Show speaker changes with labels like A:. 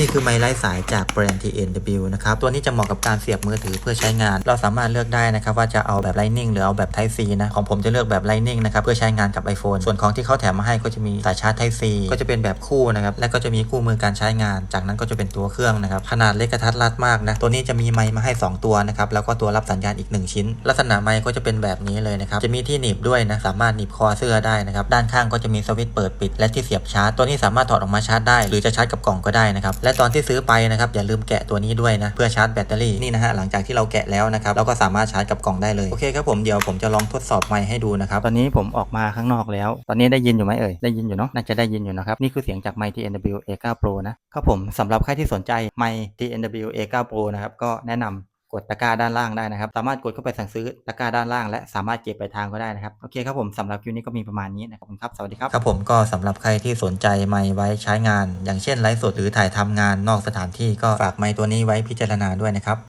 A: นี่คือไม้ไร้สายจากแบรนด์ TNW นะครับ ตัวนี้จะเหมาะกับการเสียบมือถือเพื่อใช้งาน เราสามารถเลือกได้นะครับว่าจะเอาแบบ Lightning หรือเอาแบบ Type C นะ ของผมจะเลือกแบบ Lightning นะครับเพื่อใช้งานกับ iPhone ส่วนของที่เขาแถมมาให้ก็จะมีสายชาร์จ Type C ก็จะเป็นแบบคู่นะครับ และก็จะมีคู่มือการใช้งาน จากนั้นก็จะเป็นตัวเครื่องนะครับ ขนาดเล็กกระทัดรัดมากนะ ตัวนี้จะมีไมค์มาให้ 2 ตัวนะครับ แล้วก็ตัวรับสัญญาณอีก 1 ชิ้น ลักษณะไมค์ก็จะเป็นแบบนี้เลยนะครับ จะมีที่หนีบด้วยนะ สามารถหนีบคอเสื้อได้นะครับ ด้านข้างก็จะมีสวิตช์เปิดปิด และที่เสียบชาร์จ ตัวนี้สามารถถอดออกมาชาร์จได้ หรือจะชาร์จกับกล่องก็ได้นะครับและตอนที่ซื้อไปนะครับอย่าลืมแกะตัวนี้ด้วยนะเพื่อชาร์จแบตเตอรี่นี่นะฮะหลังจากที่เราแกะแล้วนะครับเราก็สามารถชาร์จกับกล่องได้เลยโอเคครับผมเดี๋ยวผมจะลองทดสอบไมค์ให้ดูนะครับตอนนี้ผมออกมาข้างนอกแล้ว ตอนนี้ได้ยินอยู่ไหมเอ่ยได้ยินอยู่เนาะน่าจะได้ยินอยู่นะครับนี่คือเสียงจากไมค์ TNW A9 Pro นะครับผมสำหรับใครที่สนใจไมค์ TNW A9 Pro นะครับก็แนะนำ กดตะกร้าด้านล่างได้นะครับ สามารถกดเข้าไปสั่งซื้อตะกร้าด้านล่าง และสามารถเก็บไปทางก็ได้นะครับ โอเคครับผมสำหรับคลิปนี้ก็มีประมาณนี้นะครับครับ สวัสดีครับ ครับผมก็สำหรับใครที่สนใจไมค์ไว้ใช้งาน อย่างเช่นไลฟ์สดหรือถ่ายทำงานนอกสถานที่ก็ฝากไม้ตัวนี้ไว้พิจารณาด้วยนะครับ